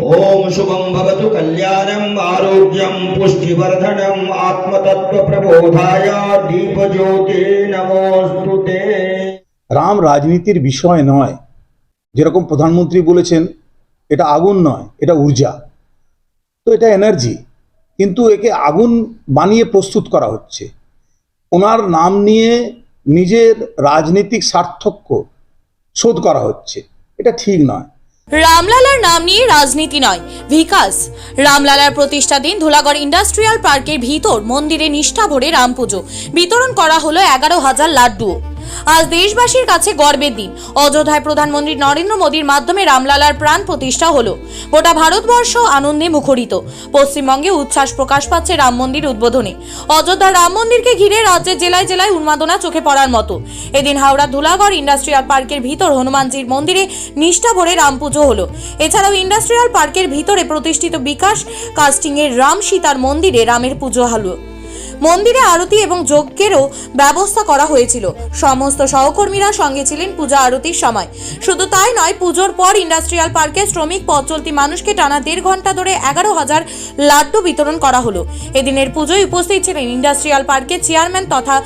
ఓం శుభం భవతు కళ్యాణం ఆరోగ్యం పుష్టివర్ధనం ఆత్మతత్వ ప్రబోధాయ దీపజ్యోతి నమోస్తు রাম রাজনীতির বিষয় নয়। যেরকম প্রধানমন্ত্রী বলেছেন, এটা আগুন নয়, এটা ঊর্জা। তো এটা এনার্জি। কিন্তু একে আগুন বানিয়ে প্রস্তুত করা হচ্ছে। ওনার নাম নিয়ে নিজের রাজনৈতিক সার্থক্য শোধ করা হচ্ছে। এটা ঠিক নয়। রামলালার নাম নিয়ে রাজনীতি নয়, ভিকাস। রামলালার প্রতিষ্ঠা দিন ধুলাগড় ইন্ডাস্ট্রিয়াল পার্কের ভিতর মন্দিরে নিষ্ঠা ভরে রাম পুজো বিতরণ করা হলো এগারো হাজার লাড্ডু আজ দেশবাসীর কাছে গর্বের দিন। অযোধ্যায় প্রধানমন্ত্রী নরেন্দ্র মোদীর মাধ্যমে রামলালার প্রাণ প্রতিষ্ঠা হলো। গোটা ভারতবর্ষ আনন্দে মুখরিত। পশ্চিমবঙ্গে উচ্ছ্বাস প্রকাশ পাচ্ছে রাম মন্দির উদ্বোধনে। অযোধ্যার রাম মন্দিরকে ঘিরে রাজ্যের জেলায় জেলায় উন্মাদনা চোখে পড়ার মতো। এদিন হাওড়া ধুলাগড় ইন্ডাস্ট্রিয়াল পার্কের ভিতর হনুমানজির মন্দিরে নিষ্ঠা ভরে রাম পুজো হলো। এছাড়াও ইন্ডাস্ট্রিয়াল পার্কের ভিতরে প্রতিষ্ঠিত বিকাশ কাস্টিংয়ের রাম সীতার মন্দিরে রামের পুজো হলো। মন্দিরে আরতি এবং যজ্ঞেরও ব্যবস্থা করা হয়েছিল। সমস্ত সহকর্মীরা সঙ্গে ছিলেন পূজা আরতির সময়। শুধু তাই নয়, পুজোর পর ইন্ডাস্ট্রিয়াল পার্কে শ্রমিক পথ চলতি মানুষকে টানা দেড় ঘণ্টা ধরে এগারো হাজার লাড্ডু বিতরণ করা হলো। এদিনের পুজোয় উপস্থিত ছিলেন ইন্ডাস্ট্রিয়াল পার্কের চেয়ারম্যান তথা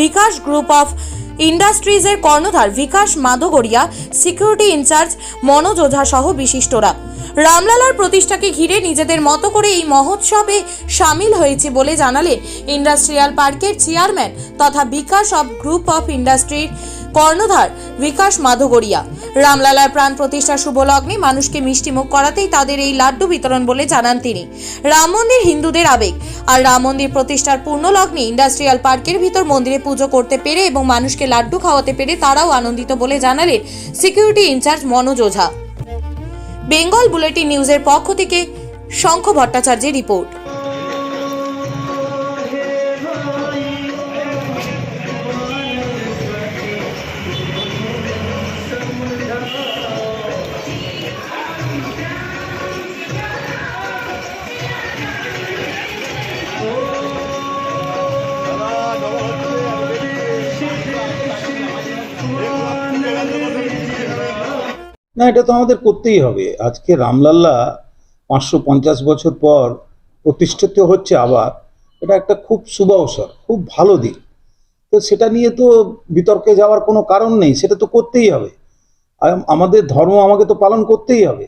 বিকাশ গ্রুপ অফ ইন্ডাস্ট্রিজের কর্ণধার Bikash Madhgaria security in charge Manoj Ojha সহ বিশিষ্টরা। রামলালার প্রতিষ্ঠাকে ঘিরে নিজেদের মতো করে এই মহোৎসবে সামিল হয়েছে বলে জানালেন ইন্ডাস্ট্রিয়াল পার্কের চেয়ারম্যান তথা বিকাশ অফ গ্রুপ অফ ইন্ডাস্ট্রির কর্ণধার বিকাশ মাধগড়িয়া রামলালার প্রাণ প্রতিষ্ঠা শুভ লগ্নে মানুষকে মিষ্টিমুখ করাতেই তাদের এই লাড্ডু বিতরণ বলে জানান তিনি। রাম মন্দির হিন্দুদের আবেগ। আর রাম মন্দির প্রতিষ্ঠার পূর্ণ লগ্নে ইন্ডাস্ট্রিয়াল পার্কের ভিতর মন্দিরে পুজো করতে পেরে এবং মানুষকে লাড্ডু খাওয়াতে পেরে তারাও আনন্দিত বলে জানালেন security in charge Manoj Ojha. Bengal bulletin নিউজের পক্ষ থেকে শঙ্খ ভট্টাচার্যের রিপোর্ট। না, এটা তো আমাদের করতেই হবে। আজকে রামলাল্লা পাঁচশো পঞ্চাশ বছর পর প্রতিষ্ঠিত হচ্ছে আবার, এটা একটা খুব শুভ অবসর, খুব ভালো দিক তো সেটা নিয়ে তো বিতর্কে যাওয়ার কোনো কারণ নেই, সেটা তো করতেই হবে। আমাদের ধর্ম আমাকে তো পালন করতেই হবে।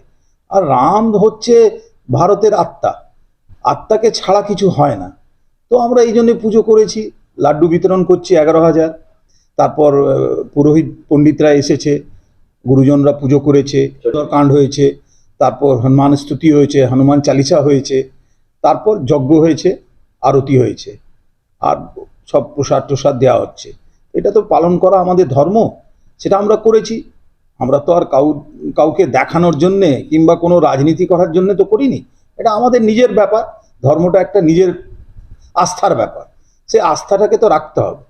আর রাম হচ্ছে ভারতের আত্মা। আত্মাকে ছাড়া কিছু হয় না। তো আমরা এই জন্যে পুজো করেছি, লাড্ডু বিতরণ করছি এগারো হাজার। তারপর পুরোহিত পণ্ডিতরা এসেছে। গুরুজনরা পুজো করেছে কাণ্ড হয়েছে তারপর হনুমান স্তুতি হয়েছে হনুমান চালিসা হয়েছে তারপর যজ্ঞ হয়েছে আরতি হয়েছে আর সব প্রসাদ টসাদ দেওয়া হচ্ছে। এটা তো পালন করা আমাদের ধর্ম সেটা আমরা করেছি। আমরা তো আর কাউ কাউকে দেখানোর জন্যে কিংবা কোনো রাজনীতি করার জন্য তো করিনি। এটা আমাদের নিজের ব্যাপার ধর্মটা একটা নিজের আস্থার ব্যাপার। সে আস্থাটাকে তো রাখতে হবে।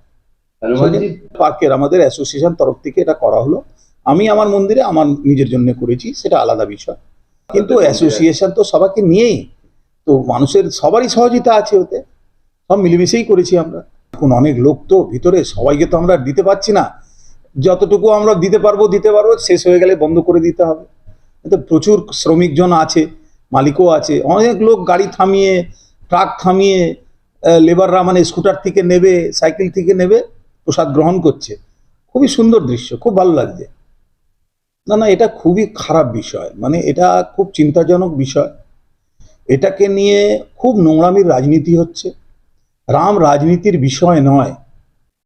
পার্কের আমাদের অ্যাসোসিয়েশন তরফ থেকে এটা করা হলো। আমি আমার মন্দিরে আমার নিজের জন্য করেছি সেটা আলাদা বিষয়। কিন্তু অ্যাসোসিয়েশন তো সবাইকে নিয়েই। তো মানুষের সবারই সহযোগিতা আছে ওতে। সব মিলেমিশেই করেছি আমরা। এখন অনেক লোক তো ভিতরে সবাইকে তো আমরা দিতে পারছি না। যতটুকু আমরা দিতে পারব দিতে পারব শেষ হয়ে গেলে বন্ধ করে দিতে হবে। তো প্রচুর শ্রমিকজন আছে মালিকও আছে। অনেক লোক গাড়ি থামিয়ে ট্রাক থামিয়ে লেবাররা মানে স্কুটার থেকে নেবে সাইকেল থেকে নেবে প্রসাদ গ্রহণ করছে। খুবই সুন্দর দৃশ্য খুব ভালো লাগছে। না না, এটা খুবই খারাপ বিষয়। মানে এটা খুব চিন্তাজনক বিষয়। এটাকে নিয়ে খুব নোংরামির রাজনীতি হচ্ছে। রাম রাজনীতির বিষয় নয়।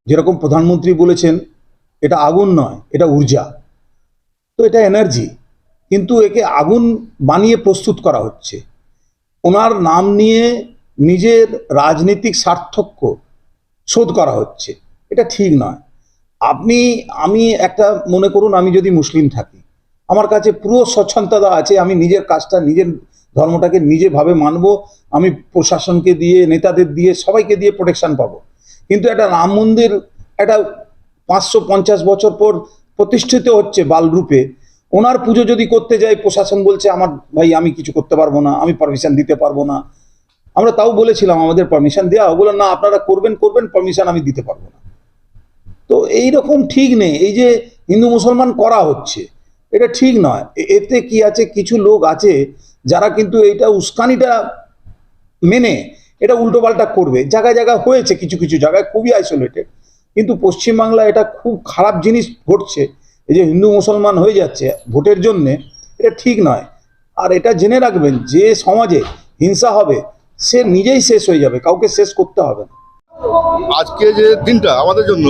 যেরকম প্রধানমন্ত্রী বলেছেন, এটা আগুন নয়, এটা ঊর্জা। তো এটা এনার্জি। কিন্তু একে আগুন বানিয়ে প্রস্তুত করা হচ্ছে। ওনার নাম নিয়ে নিজের রাজনৈতিক সার্থক্য শোধ করা হচ্ছে। এটা ঠিক নয়। আপনি, আমি একটা মনে করুন, আমি যদি মুসলিম থাকি, আমার কাছে পুরো স্বচ্ছন্দতা আছে, আমি নিজের কাজটা, নিজের ধর্মটাকে নিজেভাবে মানব, আমি প্রশাসনকে দিয়ে, নেতাদের দিয়ে, সবাইকে দিয়ে প্রোটেকশন পাবো। কিন্তু একটা রাম মন্দির, একটা পাঁচশো পঞ্চাশ বছর পর প্রতিষ্ঠিত হচ্ছে বালরূপে, ওনার পুজো যদি করতে যাই, প্রশাসন বলছে, আমার ভাই, আমি কিছু করতে পারব না, আমি পারমিশন দিতে পারব না। আমরা তাও বলেছিলাম, আমাদের পারমিশন দেওয়া বলল না, আপনারা করবেন করবেন পারমিশন আমি দিতে পারব না। তো এই রকম ঠিক নেই। এই যে হিন্দু মুসলমান করা হচ্ছে, এটা ঠিক নয়। এতে কি আছে? কিছু লোক আছে যারা কিন্তু এটা উস্কানিটা মেনে এটা উল্টোপাল্টা করবে। জায়গায় জায়গায় হয়েছে কিছু কিছু জায়গায় খুবই আইসোলেটেড কিন্তু পশ্চিমবাংলায় এটা খুব খারাপ জিনিস ঘটছে। এই যে হিন্দু মুসলমান হয়ে যাচ্ছে ভোটের জন্যে, এটা ঠিক নয়। আর এটা জেনে রাখবেন, যে সমাজে হিংসা হবে, সে নিজেই শেষ হয়ে যাবে। কাউকে শেষ করতে হবে না। আজকে যে দিনটা আমাদের জন্য,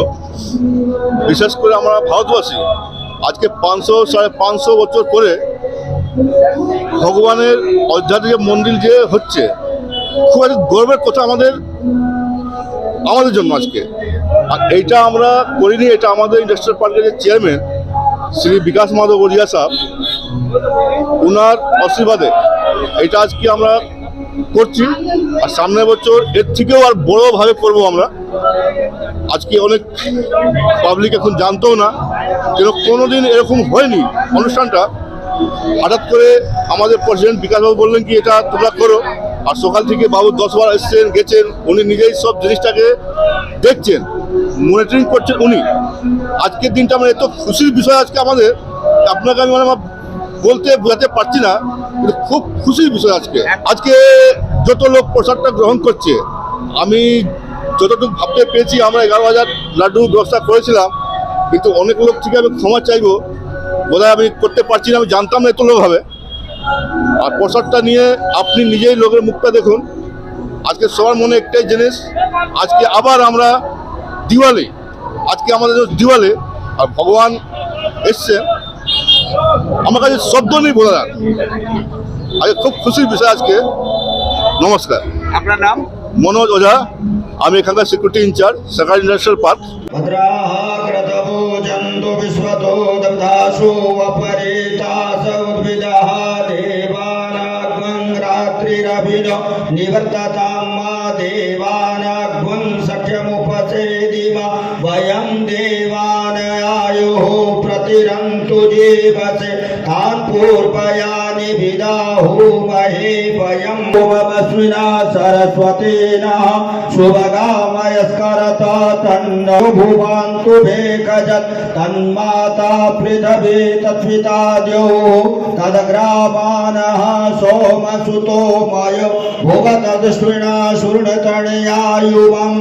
বিশেষ করে আমরা ভারতবাসী, আজকে পাঁচশো, সাড়ে পাঁচশো বছর পরে ভগবানের যে মন্দির যে হচ্ছে, খুব একটা গর্বের কথা আমাদের আমাদের জন্য আজকে। আর এইটা আমরা করিনি, এটা আমাদের ইন্ডাস্ট্রিয়াল পার্কের যে চেয়ারম্যান, শ্রী বিকাশ মাধব গড়িয়া সাহেব ওনার আশীর্বাদে। এটা আজকে আমরা করছি। আর সামনের বছর এর থেকেও আর বড়োভাবে করব আমরা। আজকে অনেক পাবলিক এখন জানতো না, যেন কোনোদিন এরকম হয়নি অনুষ্ঠানটা। হঠাৎ করে আমাদের প্রেসিডেন্ট বিকাশবাবু বললেন কি, এটা তোমরা করো। আর সকাল থেকে বাবু দশবার এসছেন, গেছেন, উনি নিজেই সব জিনিসটাকে দেখছেন মনিটরিং করছেন উনি। আজকের দিনটা মানে এত খুশির বিষয় আজকে আমাদের। আপনাকে আমি মানে আমার বলতে বোঝাতে পারছি না, কিন্তু খুব খুশির বিষয় আজকে। আজকে যত লোক প্রসাদটা গ্রহণ করছে, আমি যতটুকু ভাবতে পেরেছি, আমরা এগারো হাজার লাড্ডুর ব্যবস্থা করেছিলাম, কিন্তু অনেক লোক থেকে আমি ক্ষমা চাইব, বোধহয় আমি করতে পারছি না, আমি জানতাম না এত লোক হবে। আর প্রসাদটা নিয়ে আপনি নিজেই লোকের মুখটা দেখুন। আজকে সবার মনে একটাই জিনিস, আজকে আবার আমরা দিওয়ালি, আজকে আমাদের দিওয়ালি, আর ভগবান এসছে। আমার কাছে শব্দ নেই না আচ্ছা, আজকে খুব খুশির বিষয় আজকে। নমস্কার। আপনার নাম? মনোজ ওঝা। আমি এখানকার security in charge Sarkar industrial park ভদ্রাহ বিশ্বতো অপরিতা। दिवस तान्पूर् पयानि विदाहूमहे वयं भुवस्विना सरस्वतीनः शुभगामयस्करत तन्नो भुवान्तु भेखजत्। तन्माता तत्विता तदग्रामानः शूर्णतणयायुवम्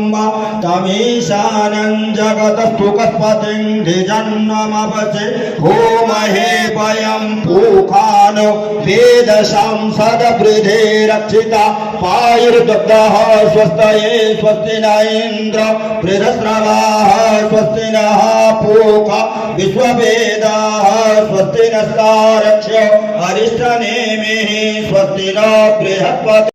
तमीशानं जगतस्तु कस्पतिं द्विजन्ममपचे। होमहे रक्षिता पायुर्दग्धः स्वस्तये स्वस्ति न इन्द्र बृहस्रवाः स्वस्ति नः पूखा विश्ववेदाः स्वस्ति नस्तारक्ष्य अरिष्टनेमिः स्वस्ति न बृहस्पति